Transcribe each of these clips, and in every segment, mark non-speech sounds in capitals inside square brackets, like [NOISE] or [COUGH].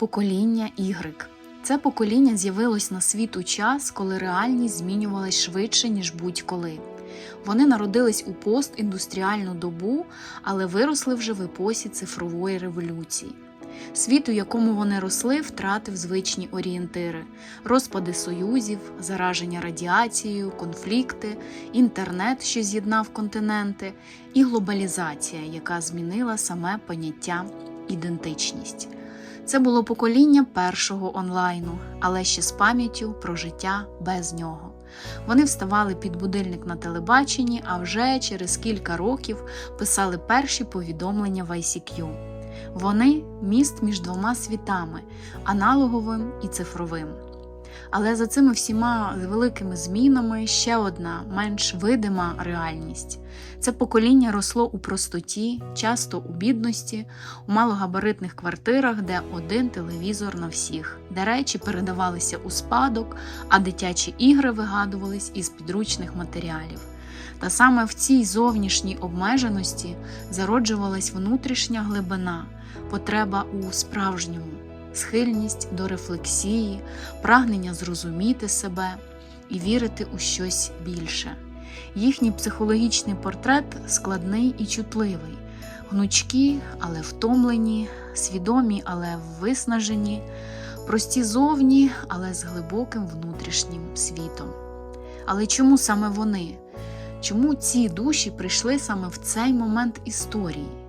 Покоління Y. Це покоління з'явилось на світ у час, коли реальність змінювалась швидше, ніж будь-коли. Вони народились у постіндустріальну добу, але виросли вже в епосі цифрової революції. Світ, у якому вони росли, втратив звичні орієнтири: розпади союзів, зараження радіацією, конфлікти, інтернет, що з'єднав континенти, і глобалізація, яка змінила саме поняття ідентичність. Це було покоління першого онлайну, але ще з пам'яттю про життя без нього. Вони вставали під будильник на телебаченні, а вже через кілька років писали перші повідомлення в ICQ. Вони міст між двома світами аналоговим і цифровим. Але за цими всіма великими змінами ще одна менш видима реальність. Це покоління росло у простоті, часто у бідності, у малогабаритних квартирах, де один телевізор на всіх, де речі передавалися у спадок, а дитячі ігри вигадувались із підручних матеріалів. Та саме в цій зовнішній обмеженості зароджувалась внутрішня глибина, потреба у справжньому, схильність до рефлексії, прагнення зрозуміти себе і вірити у щось більше. Їхній психологічний портрет складний і чутливий, гнучкі, але втомлені, свідомі, але виснажені, прості зовні, але з глибоким внутрішнім світом. Але чому саме вони? Чому ці душі прийшли саме в цей момент історії?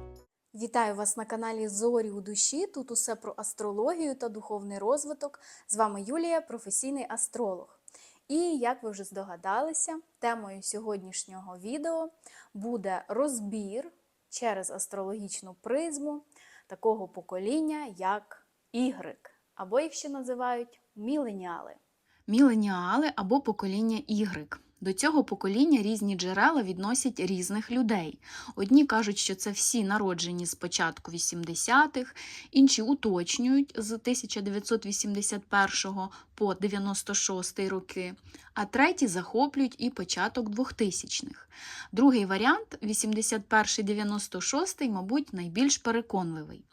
Вітаю вас на каналі Зорі у душі. Тут усе про астрологію та духовний розвиток. З вами Юлія, професійний астролог. І як ви вже здогадалися, темою сьогоднішнього відео буде розбір через астрологічну призму такого покоління, як Y, або їх ще називають міленіали. Міленіали або покоління Y. До цього покоління різні джерела відносять різних людей. Одні кажуть, що це всі народжені з початку 80-х, інші уточнюють з 1981 по 96 роки, а треті захоплюють і початок 2000-х. Другий варіант 81-96, мабуть, найбільш переконливий.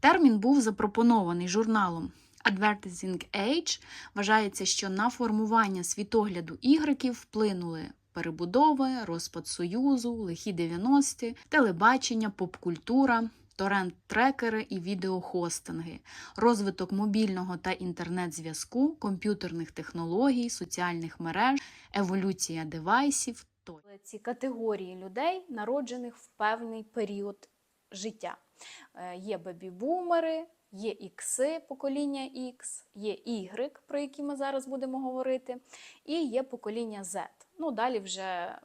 Термін був запропонований журналом Advertising Age вважається, що на формування світогляду ігреків вплинули перебудови, розпад Союзу, лихі 90-ті, телебачення, попкультура, торрент-трекери і відеохостинги, розвиток мобільного та інтернет-зв'язку, комп'ютерних технологій, соціальних мереж, еволюція девайсів. Ці категорії людей, народжених в певний період життя. Е, Є бебі-бумери, є ікси, покоління X, є Y, про які ми зараз будемо говорити, і є покоління Z. Ну, далі вже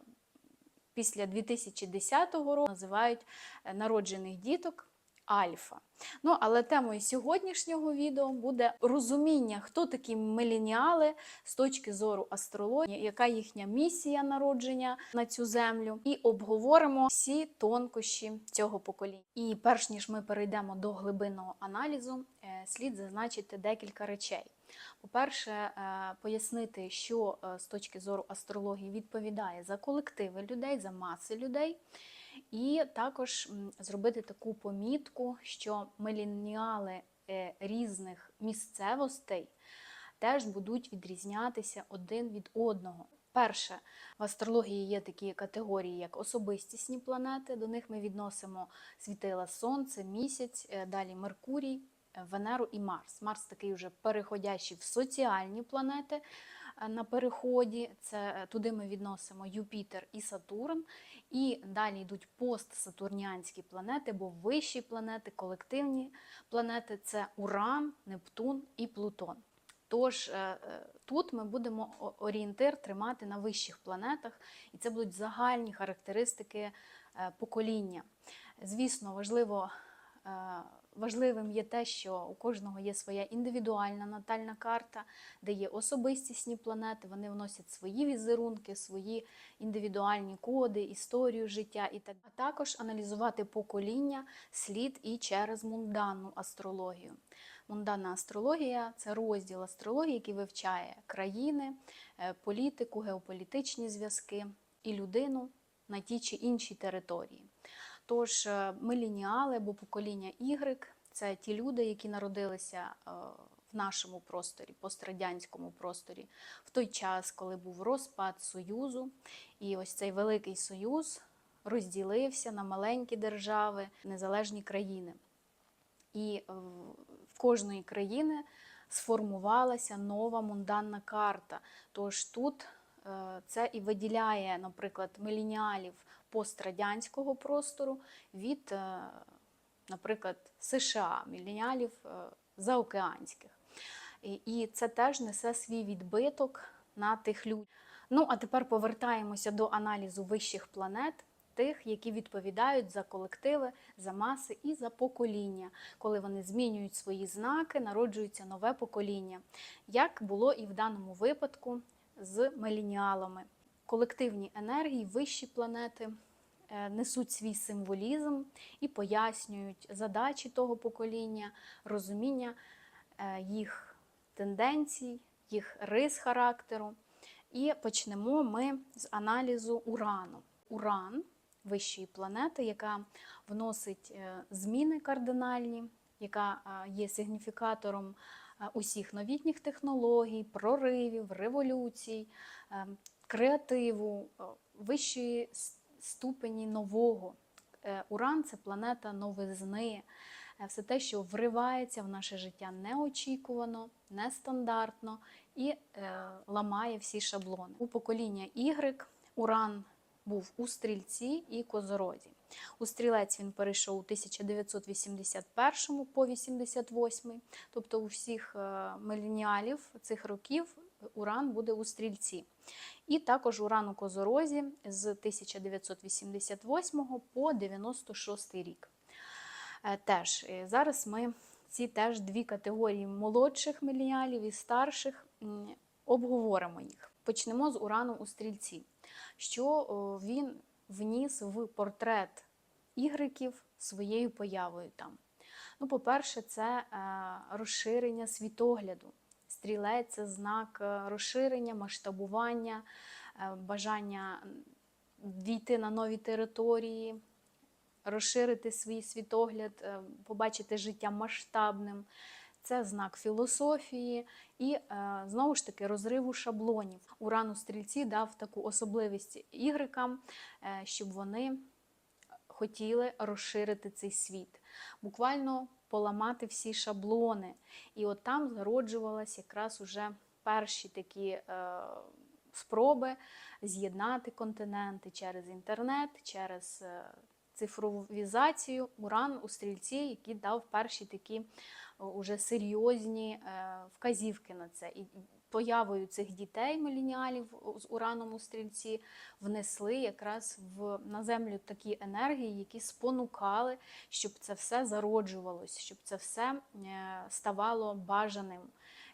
після 2010 року називають е, народжених діток альфа. Ну, але темою сьогоднішнього відео буде розуміння, хто такі меленіали з точки зору астрології, яка їхня місія народження на цю землю, і обговоримо всі тонкощі цього покоління. І перш ніж ми перейдемо до глибинного аналізу, е, слід зазначити декілька речей. По-перше, е, пояснити, що е, з точки зору астрології відповідає за колективи людей, за маси людей. І також зробити таку помітку, що меленіали е, різних місцевостей теж будуть відрізнятися один від одного. Перше, в астрології є такі категорії, як особистісні планети. До них ми відносимо світила Сонце, місяць, е, далі Меркурій, е, Венеру і Марс. Марс такий вже переходящий в соціальні планети на переході. Це туди ми відносимо Юпітер і Сатурн. І далі йдуть постсатурніанські планети, бо вищі планети, колективні планети це Уран, Нептун і Плутон. Тож е, е, тут ми будемо орієнтир тримати на вищих планетах, і це будуть загальні характеристики е, покоління. Звісно, важливо, важливим є те, що у кожного є своя індивідуальна натальна карта, де є особистісні планети, вони вносять свої візерунки, свої індивідуальні коди, історію життя і так. А також аналізувати покоління слід і через мунданну астрологію. Мунданна астрологія це розділ астрології, який вивчає країни, е, політику, геополітичні зв'язки і людину на тій чи іншій території. Тож е, милініали або покоління Y це ті люди, які народилися е, в нашому просторі, пострадянському просторі, в той час, коли був розпад Союзу, і ось цей великий союз розділився на маленькі держави, незалежні країни. І е, в кожної країни сформувалася нова мунданна карта. Тож тут це і виділяє, наприклад, міленіалів пострадянського простору від, е, наприклад, США, міленіалів е, заокеанських. І, це теж несе свій відбиток на тих людях. Ну, а тепер повертаємося до аналізу вищих планет, тих, які відповідають за колективи, за маси і за покоління. Коли вони змінюють свої знаки, народжується нове покоління, як було і в даному випадку з меленіалами. Колективні енергії, вищі планети е, несуть свій символізм і пояснюють задачі того покоління, розуміння е, їх тенденцій, їх рис характеру. І почнемо ми з аналізу урану. Уран вищої планети, яка вносить е, зміни кардинальні, яка є сигніфікатором усіх новітніх технологій, проривів, революцій, е, креативу, е, вищої ступені нового. Е, Уран це планета новизни, е, все те, що вривається в наше життя неочікувано, нестандартно і ламає всі шаблони. У покоління Y Уран був у стрільці і козорозі. У стрілець він перейшов у 1981 по 88, тобто у всіх міленіалів цих років Уран буде у стрільці. І також Уран у козорозі з 1988 по 96 рік. Е, Теж е, зараз ми ці теж дві категорії молодших міленіалів і старших обговоримо їх. Почнемо з урану у стрільці, що він вніс в портрет ігриків своєю появою там. Ну, по-перше, це е, розширення світогляду. Стрілець це знак е, розширення, масштабування, е, бажання війти на нові території, розширити свій світогляд, е, побачити життя масштабним. Це знак філософії і знову ж таки розриву шаблонів. Уран у стрільці дав таку особливість ігрикам, щоб вони хотіли розширити цей світ, буквально поламати всі шаблони. І от там зароджувалися якраз уже перші такі е, спроби з'єднати континенти через інтернет, через е, цифровізацію. Уран у стрільці, який дав перші такі о, уже серйозні е, вказівки на це. Появою цих дітей міленіалів з ураном у стрільці внесли якраз в на землю такі енергії, які спонукали, щоб це все зароджувалось, щоб це все е, ставало бажаним,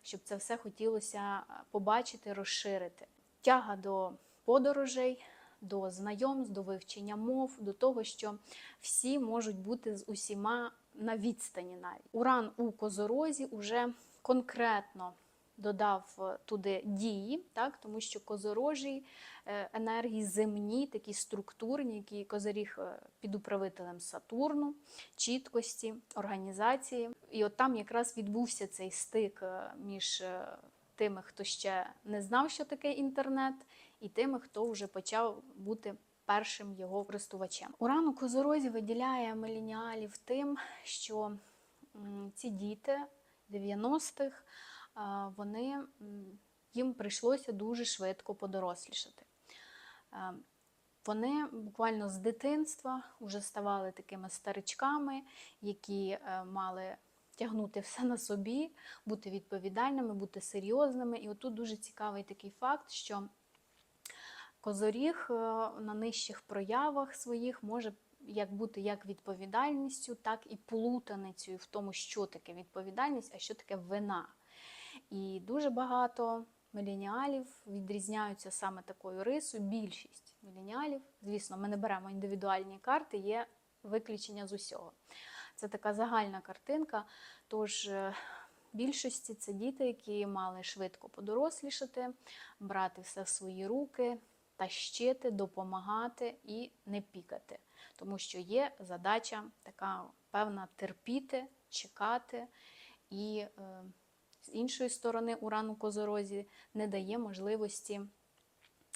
щоб це все хотілося е, побачити, розширити. Тяга до подорожей. До знайомств, до вивчення мов, до того, що всі можуть бути з усіма на відстані навіть. Уран у козорозі уже конкретно додав е, туди дії, так, тому що козорожі е, енергії земні, такі структурні, які козиріг е, під управителем Сатурну, чіткості, організації. І от там якраз відбувся цей стик між тими, хто ще не знав, що таке інтернет, і тими, хто вже почав бути першим його користувачем. Уран у козорозі виділяє міленіалів тим, що ці діти 90-х а, вони їм прийшлося дуже швидко подорослішати. Вони буквально з дитинства вже ставали такими старичками, які е, мали тягнути все на собі, бути відповідальними, бути серйозними. І отут дуже цікавий такий факт, що козоріг е, на нижчих проявах своїх може як бути як відповідальністю, так і плутаницею в тому, що таке відповідальність, а що таке вина. І дуже багато міленіалів відрізняються саме такою рисою. Більшість міленіалів, звісно, ми не беремо індивідуальні карти, є виключення з усього. Це така загальна картинка. Тож е, більшості це діти, які мали швидко подорослішати, брати все в свої руки, тащити, допомагати і не пікати. Тому що є задача така певна терпіти, чекати, і е, з іншої сторони, уран у козорозі не дає можливості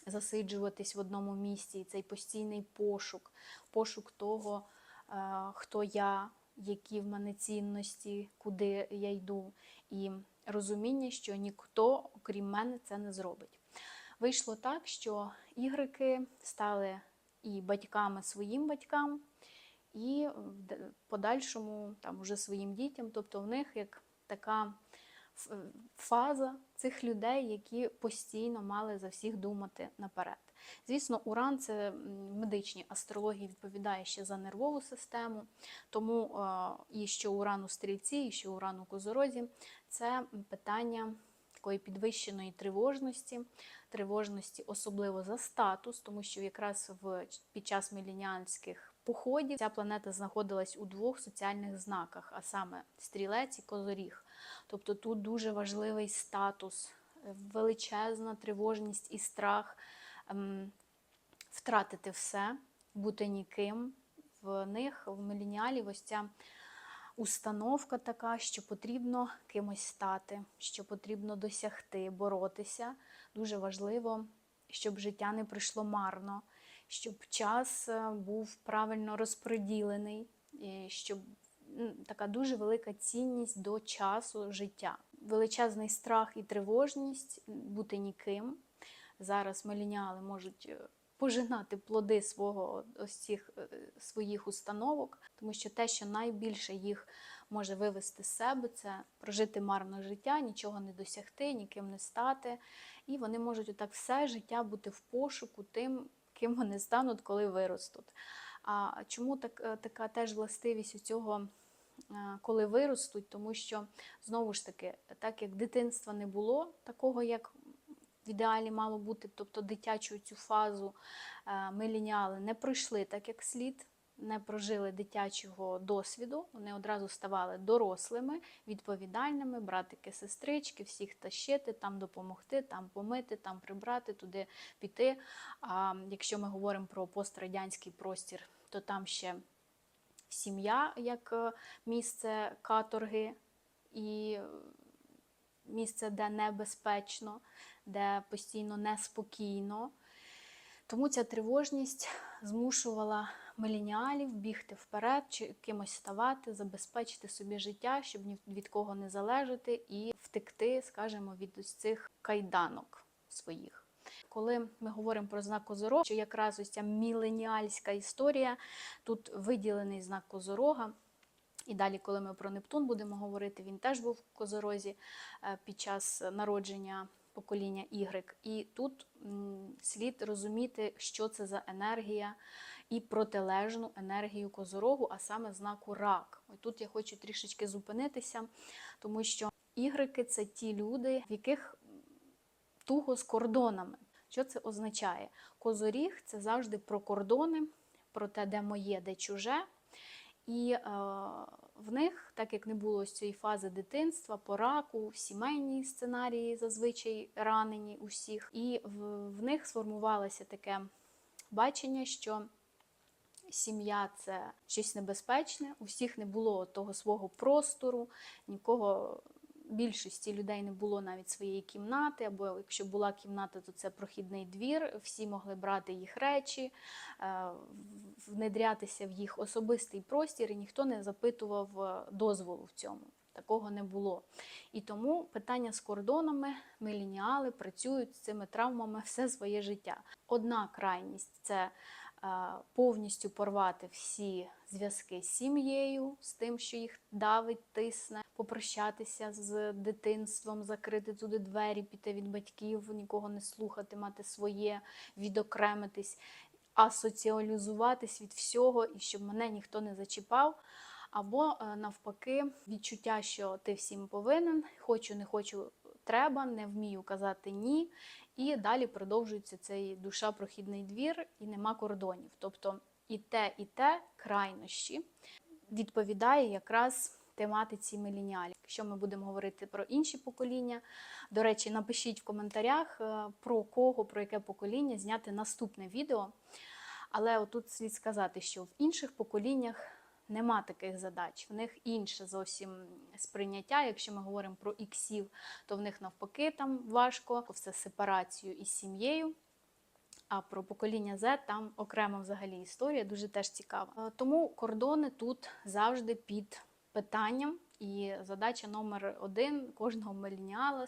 засиджуватись в одному місці. Цей постійний пошук, пошук того, е, хто я, які в мене цінності, куди я йду, і розуміння, що ніхто, окрім мене, це не зробить. Вийшло так, що ігрики стали і батьками своїм батькам, і в подальшому там уже своїм дітям. Тобто в них як така фаза цих людей, які постійно мали за всіх думати наперед. Звісно, уран це м, в медичній астрології відповідає ще за нервову систему, тому е, і що уран у стрільці, і що уран у козорозі це питання такої підвищеної тривожності, тривожності, особливо за статус, тому що якраз в під час міленіанських походів ця планета знаходилась у двох соціальних знаках, а саме стрілець і козоріг. Тобто тут дуже важливий статус, е, величезна тривожність і страх ем, втратити все, бути ніким. В них, в міленіалів, ось ця установка така, що потрібно кимось стати, що потрібно досягти, боротися. Дуже важливо, щоб життя не пройшло марно, щоб час е, був правильно розподілений, щоб така дуже велика цінність до часу життя. Величезний страх і тривожність бути ніким. Зараз мелініали можуть е, пожинати плоди свого ось цих е, своїх установок, тому що те, що найбільше їх може вивести з себе, це прожити марне життя, нічого не досягти, ніким не стати. І вони можуть отак все життя бути в пошуку тим, ким вони стануть, коли виростуть. А чому так, е, така теж властивість у цього, коли виростуть? Тому що знову ж таки, так як дитинства не було, такого як в ідеалі мало бути, тобто дитячу цю фазу е, милініали не пройшли так, як слід, не прожили дитячого досвіду, вони одразу ставали дорослими, відповідальними, братики, сестрички, всіх тащити, там допомогти, там помити, там прибрати, туди піти. А якщо ми говоримо про пострадянський простір, то там ще сім'я як е, місце каторги і місце, де небезпечно, де постійно неспокійно. Тому ця тривожність змушувала міленіалів бігти вперед, чи кимось ставати, забезпечити собі життя, щоб ні від кого не залежати і втекти, скажімо, від ось цих кайданок своїх. Коли ми говоримо про знак Козорога, що якраз ось ця міленіальська історія, тут виділений знак Козорога. І далі, коли ми про Нептун будемо говорити, він теж був в Козорозі е, під час народження покоління Y. І тут слід розуміти, що це за енергія і протилежну енергію Козорогу, а саме знаку рак. Ось тут я хочу трішечки зупинитися, тому що ігрики це ті люди, в яких туго з кордонами. Що це означає? Козоріг це завжди про кордони, про те, де моє, де чуже. І е, в них, так як не було ось цієї фази дитинства, по раку, в сімейній сценарії зазвичай ранені усіх, і в, в них сформувалося таке бачення, що сім'я це щось небезпечне, у всіх не було того свого простору, нікого. Більшості людей не було навіть своєї кімнати, або якщо була кімната, то це прохідний двір. Всі могли брати їх речі, е, внедрятися в їх особистий простір, і ніхто не запитував е, дозволу в цьому. Такого не було. І тому питання з кордонами, міленіали працюють з цими травмами [LAUGHS] все своє життя. Одна крайність це повністю порвати всі зв'язки з сім'єю, з тим, що їх давить, тисне, попрощатися з дитинством, закрити туди двері, піти від батьків, нікого не слухати, мати своє, відокремитись, асоціалізуватись від всього і щоб мене ніхто не зачіпав. Або е, навпаки, відчуття, що ти всім повинен, хочу, не хочу, треба, не вмію казати ні. І далі продовжується цей душа-прохідний двір, і нема кордонів. Тобто і те, і те крайнощі відповідає якраз тематиці міленіалів. Якщо ми будемо говорити про інші покоління, до речі, напишіть в коментарях, е, про кого, про яке покоління зняти наступне відео. Але отут слід сказати, що в інших поколіннях нема таких задач. В них інше зовсім сприйняття. Якщо ми говоримо про іксів, то в них навпаки там важко все сепарацію із сім'єю. А про покоління Z там окрема взагалі історія, дуже теж цікава. Е, Тому кордони тут завжди під питанням. І задача номер один кожного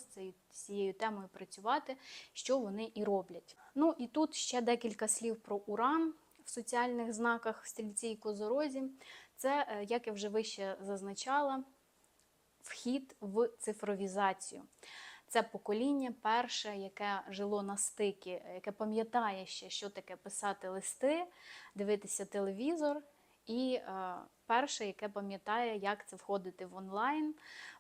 цією, з цією темою працювати, що вони і роблять. Ну і тут ще декілька слів про уран в соціальних знаках в стрільці і козорозі. Це, е, як я вже вище зазначала, вхід в цифровізацію. Це покоління перше, яке жило на стикі, яке пам'ятає ще, що таке писати листи, дивитися телевізор, і е, перше, яке пам'ятає, як це входити в онлайн,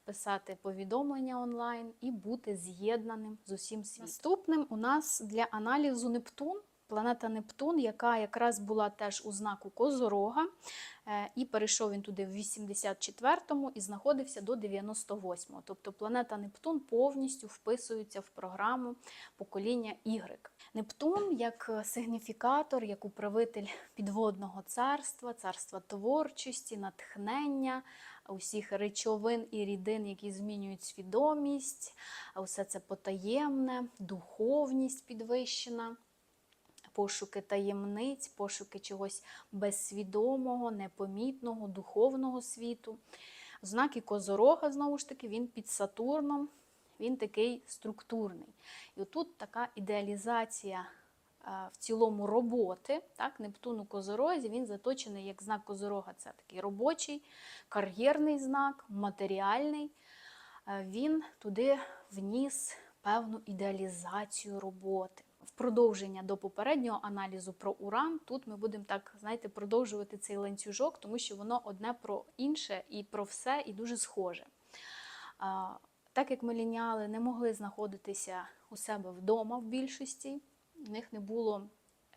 писати повідомлення онлайн і бути з'єднаним з усім світом. Наступним у нас для аналізу Нептун. Планета Нептун, яка якраз була теж у знаку Козорога, е, і перейшов він туди в 84-му і знаходився до 98-го. Тобто планета Нептун повністю вписується в програму покоління Y. Нептун як сигніфікатор, як управитель підводного царства, царства творчості, натхнення, усіх речовин і рідин, які змінюють свідомість, усе це потаємне, духовність підвищена пошуки таємниць, пошуки чогось безсвідомого, непомітного, духовного світу. Знаки Козорога, знову ж таки, він під Сатурном, він такий структурний. І отут така ідеалізація е, в цілому роботи. Так, Нептун у Козорозі, він заточений як знак Козорога. Це такий робочий, кар'єрний знак, матеріальний. Е, Він туди вніс певну ідеалізацію роботи продовження до попереднього аналізу про уран, тут ми будемо так, знаєте, продовжувати цей ланцюжок, тому що воно одне про інше і про все, і дуже схоже. Так як мелініали не могли знаходитися у себе вдома в більшості, в них не було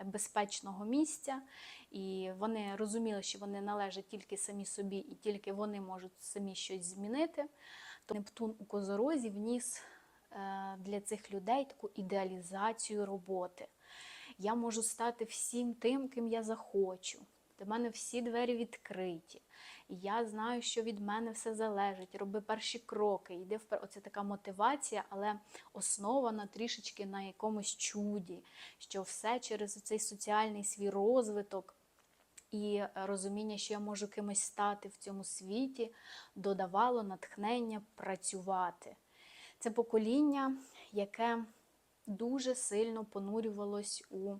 безпечного місця, і вони розуміли, що вони належать тільки самі собі, і тільки вони можуть самі щось змінити. То Нептун у Козорозі вніс для цих людей таку ідеалізацію роботи. Я можу стати всім тим, ким я захочу. До мене всі двері відкриті. Я знаю, що від мене все залежить. Роби перші кроки, йди вперед. Оце така мотивація, але основана трішечки на якомусь чуді, що все через цей соціальний свій розвиток і розуміння, що я можу кимось стати в цьому світі, додавало натхнення працювати. Це покоління, яке дуже сильно понурювалось у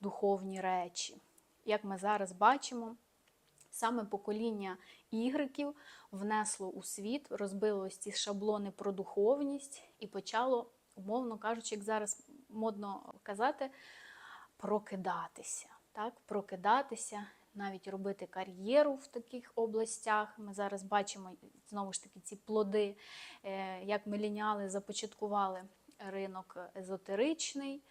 духовні речі. Як ми зараз бачимо, саме покоління ігреків внесло у світ, розбило ці шаблони про духовність і почало, умовно кажучи, як зараз модно казати, прокидатися. Так? Прокидатися, навіть робити кар'єру в таких областях. Ми зараз бачимо знову ж таки ці плоди, е, як міленіали започаткували ринок езотеричний.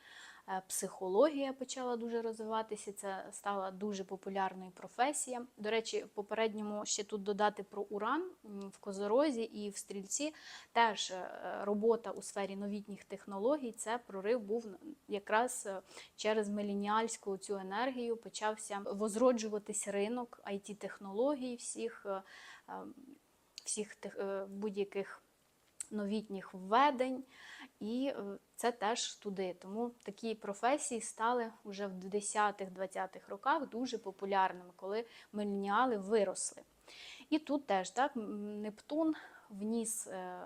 Е, Психологія почала дуже розвиватися, це стала дуже популярною професія. До речі, в попередньому ще тут додати про уран в Козорозі і в стрільці. Теж е, робота у сфері новітніх технологій. Це прорив був якраз е, через меленіальську цю енергію. Почався возроджуватись ринок it технологій всіх, е, е, всіх будь-яких новітніх введень. І е, це теж туди. Тому такі професії стали вже в 10-20-х роках дуже популярними, коли меленіали виросли. І тут теж так, Нептун вніс е,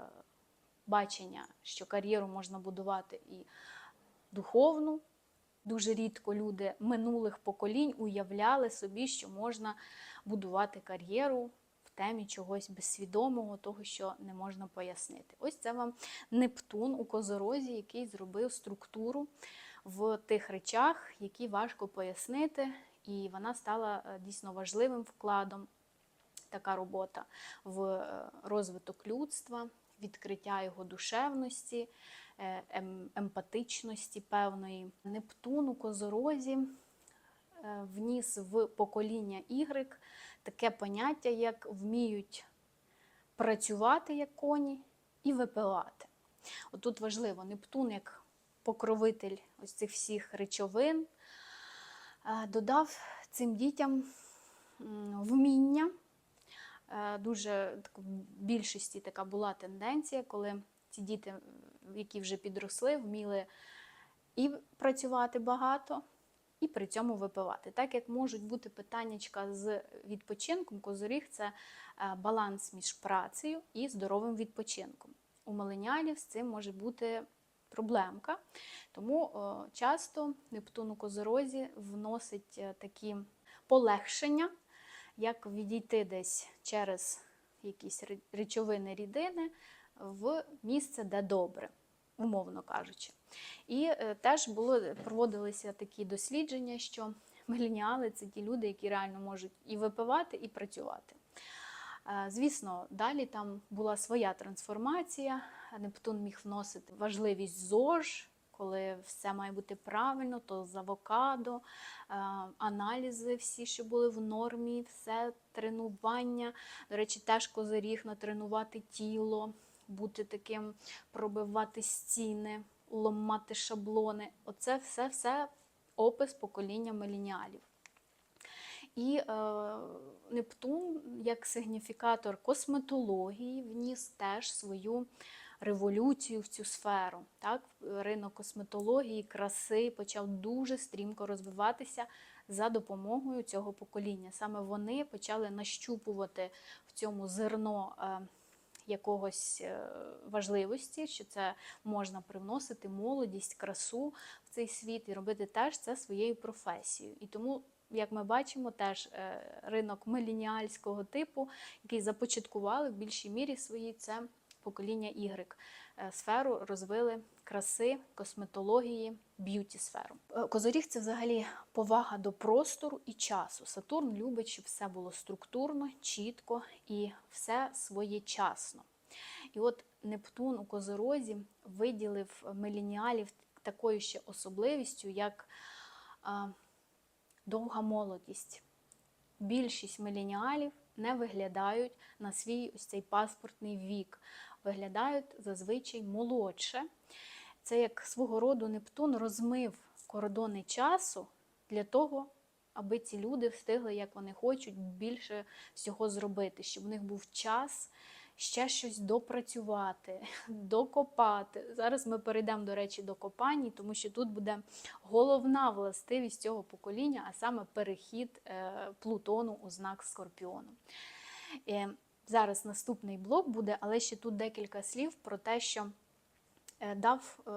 бачення, що кар'єру можна будувати і духовну. Дуже рідко люди минулих поколінь уявляли собі, що можна будувати кар'єру темі чогось безсвідомого, того, що не можна пояснити. Ось це вам Нептун у Козорозі, який зробив структуру в тих речах, які важко пояснити, і вона стала е, дійсно важливим вкладом. Така робота в е, розвиток людства, відкриття його душевності, е, ем- емпатичності певної. Нептун у Козорозі вніс в покоління Y таке поняття, як вміють працювати як коні і випивати. Отут важливо, Нептун як покровитель ось цих всіх речовин е, додав цим дітям вміння е, дуже в більшості така була тенденція, коли ці діти, які вже підросли, вміли і працювати багато, і при цьому випивати. Так як можуть бути питаннячка з відпочинком, козоріг це е, баланс між працею і здоровим відпочинком. У миленіалів з цим може бути проблемка, тому е, часто Нептун у козорозі вносить е, такі полегшення, як відійти десь через якісь речовини рідини в місце, де добре, умовно кажучи. І е, теж було, проводилися такі дослідження, що міленіали це ті люди, які реально можуть і випивати, і працювати. Е, Звісно, далі там була своя трансформація. Нептун міг вносити важливість ЗОЖ, коли все має бути правильно, то з авокадо, е, аналізи всі, що були в нормі, все тренування. До речі, теж козиріг натренувати тіло, бути таким, пробивати стіни, ломати шаблони. Оце все, все опис покоління міленіалів. І е, Нептун, як сигніфікатор косметології, вніс теж свою революцію в цю сферу. Так? Ринок косметології, краси почав дуже стрімко розвиватися за допомогою цього покоління. Саме вони почали нащупувати в цьому зерно. Якогось е, важливості, що це можна привносити молодість, красу в цей світ і робити теж це своєю професією. І тому як ми бачимо, теж е, ринок миленіальського типу, який започаткували в більшій мірі свої, це покоління Y. Е, Сферу розвили краси, косметології, б'юті сферу. Е, Козоріг це взагалі повага до простору і часу. Сатурн любить, щоб все було структурно, чітко і все своєчасно. І от Нептун у Козорозі виділив миленіалів такою ще особливістю, як а, довга молодість. Більшість міленіалів не виглядають на свій ось цей паспортний вік, виглядають зазвичай молодше. Це як свого роду Нептун розмив кордони часу для того, аби ці люди встигли, як вони хочуть, більше всього зробити, щоб у них був час ще щось допрацювати, [LAUGHS] докопати. Зараз ми перейдемо, до речі, до копаній, тому що тут буде головна властивість цього покоління, а саме перехід е, Плутону у знак Скорпіону. Зараз наступний блок буде, але ще тут декілька слів про те, що е, дав е,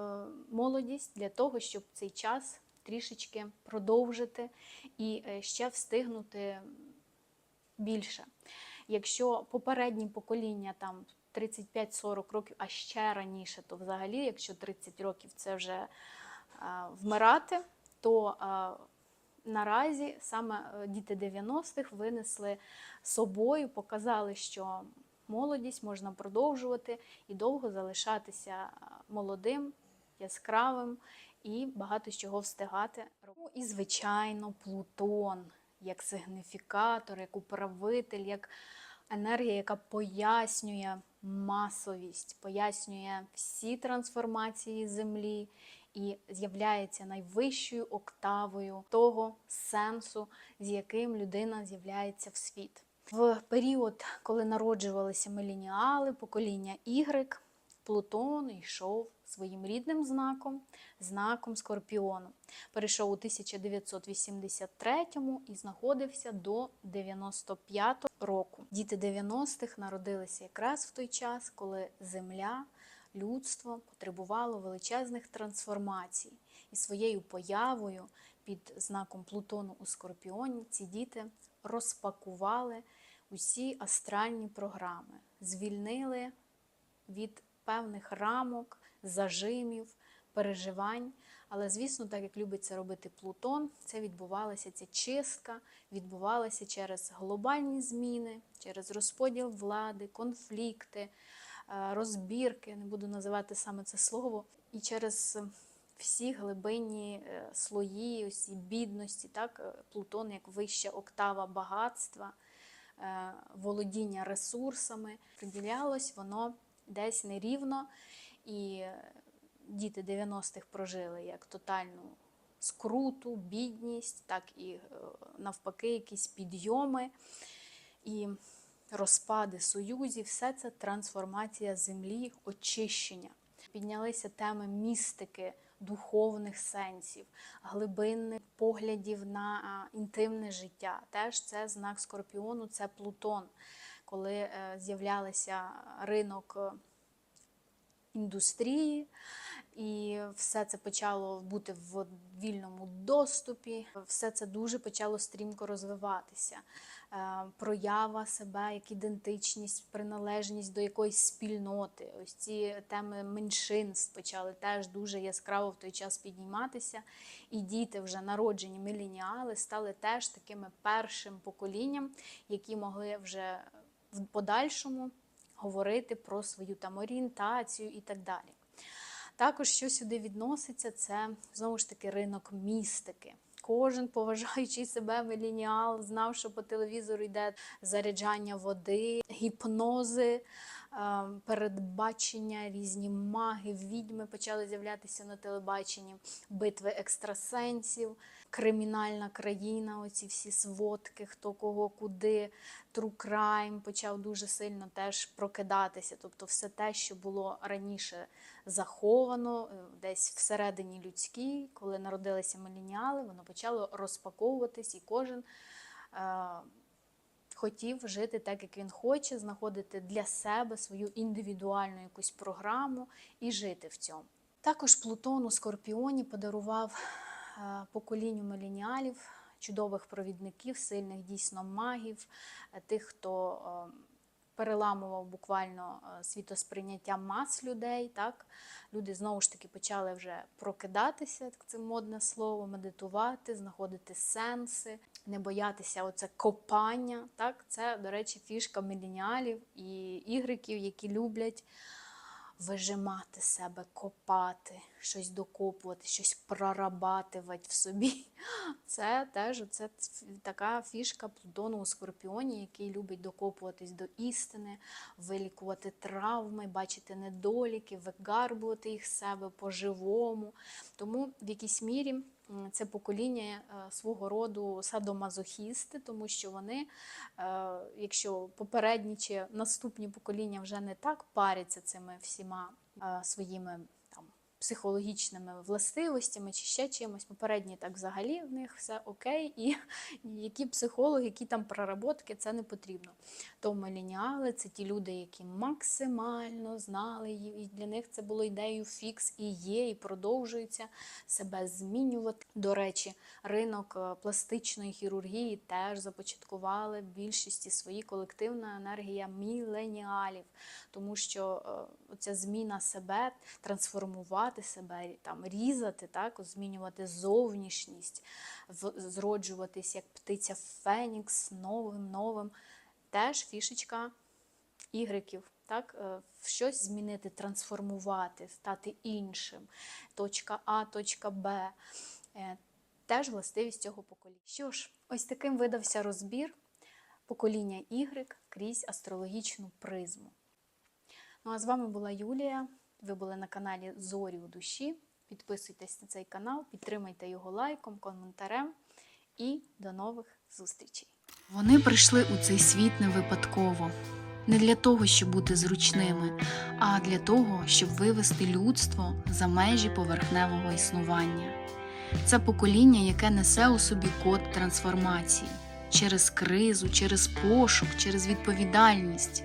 молодість для того, щоб цей час трішечки продовжити і е, ще встигнути більше. Якщо попередні покоління там 35-40 років, а ще раніше, то взагалі, якщо 30 років це вже вмирати, то наразі саме е, діти 90-х винесли собою, показали, що молодість можна продовжувати і довго залишатися молодим, яскравим і багато чого встигати. Ну, і, звичайно, Плутон як сигніфікатор, як управитель, як енергія, яка пояснює масовість, пояснює всі трансформації Землі і з'являється найвищою октавою того сенсу, з яким людина з'являється в світ. В період, коли народжувалися міленіали, покоління Y, Плутон йшов своїм рідним знаком, знаком Скорпіону. Перейшов у 1983 і знаходився до 95 року. Діти 90-х народилися якраз в той час, коли Земля, людство потребувало величезних трансформацій. І своєю появою під знаком Плутону у Скорпіоні ці діти розпакували усі астральні програми, звільнили від певних рамок, зажимів, переживань. Але, звісно, так як любить це робити Плутон, це відбувалася ця чистка, відбувалася через глобальні зміни, через розподіл влади, конфлікти, розбірки, не буду називати саме це слово, і через всі глибинні е, слої, усі бідності, так, е, Плутон як вища октава багатства, е, володіння ресурсами, приділялось воно десь нерівно. І е, діти 90-х прожили як тотальну скруту, бідність, так і е, навпаки, якісь підйоми. І розпади союзів, все це трансформація землі, очищення. Піднялися теми містики, духовних сенсів, глибинних поглядів на інтимне життя. Теж це знак скорпіону, це Плутон, коли е, з'являлися ринок. Індустрії, і все це почало бути в вільному доступі. Все це дуже почало стрімко розвиватися. Е, Проява себе, як ідентичність, приналежність до якоїсь спільноти. Ось ці теми меншинств почали теж дуже яскраво в той час підніматися. І діти, вже народжені міленіали, стали теж такими першим поколінням, які могли вже в подальшому говорити про свою там орієнтацію і так далі. Також, що сюди відноситься, це знову ж таки ринок містики. Кожен поважаючий себе мелініал знав, що по телевізору йде заряджання води, гіпнози, передбачення, різні маги, відьми почали з'являтися на телебаченні, битви екстрасенсів, кримінальна країна, оці всі сводки, хто кого куди, true crime почав дуже сильно теж прокидатися. Тобто все те, що було раніше заховано, е, десь всередині людській, коли народилися міленіали, воно почало розпаковуватись, і кожен е, хотів жити так, як він хоче, знаходити для себе свою індивідуальну якусь програму і жити в цьому. Також Плутон у Скорпіоні подарував е, поколінню меленіалів, чудових провідників, сильних дійсно магів, е, тих, хто е, переламував буквально е, світосприйняття мас людей. Так? Люди знову ж таки почали вже прокидатися, так це модне слово, медитувати, знаходити сенси, не боятися оце копання. Так? Це, до речі, фішка міленіалів і ігриків, які люблять вижимати себе, копати, щось докопувати, щось прорабатувати в собі. Це теж це така фішка Плутону у Скорпіоні, який любить докопуватись до істини, вилікувати травми, бачити недоліки, вигарбувати їх себе по-живому. Тому в якійсь мірі це покоління е, свого роду садомазохісти, тому що вони, е, якщо попередні чи наступні покоління вже не так паряться цими всіма е, своїми психологічними властивостями чи ще чимось, попередні так взагалі в них все окей, і [LAUGHS] які психологи, які там проработки, це не потрібно. То міленіали це ті люди, які максимально знали, і для них це було ідеєю фікс і є, і продовжується себе змінювати. До речі, ринок е, пластичної хірургії теж започаткували в більшості свої колективна енергія міленіалів, тому що е, ця зміна себе, трансформувати себе, там різати, так, змінювати зовнішність, зроджуватись як птиця Фенікс новим, новим. Теж фішечка ігреків, так, е, щось змінити, трансформувати, стати іншим. Точка А, точка Б. Е, Теж властивість цього покоління. Що ж, ось таким видався розбір покоління Y крізь астрологічну призму. Ну а з вами була Юлія. Ви були на каналі Зорі у душі. Підписуйтесь на цей канал, підтримайте його лайком, коментарем і до нових зустрічей. Вони прийшли у цей світ не випадково, не для того, щоб бути зручними, а для того, щоб вивести людство за межі поверхневого існування. Це покоління, яке несе у собі код трансформації через кризу, через пошук, через відповідальність.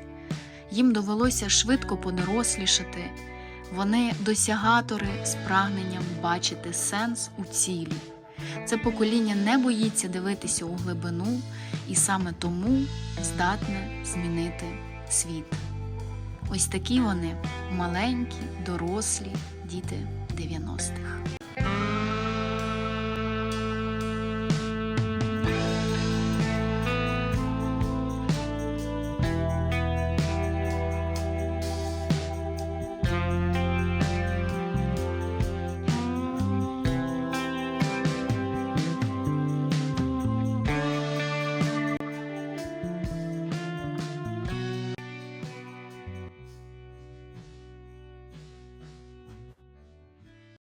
Їм довелося швидко подорослішати. Вони досягатори з прагненням бачити сенс у цілі. Це покоління не боїться дивитися у глибину і саме тому здатне змінити світ. Ось такі вони маленькі, дорослі діти 90-х.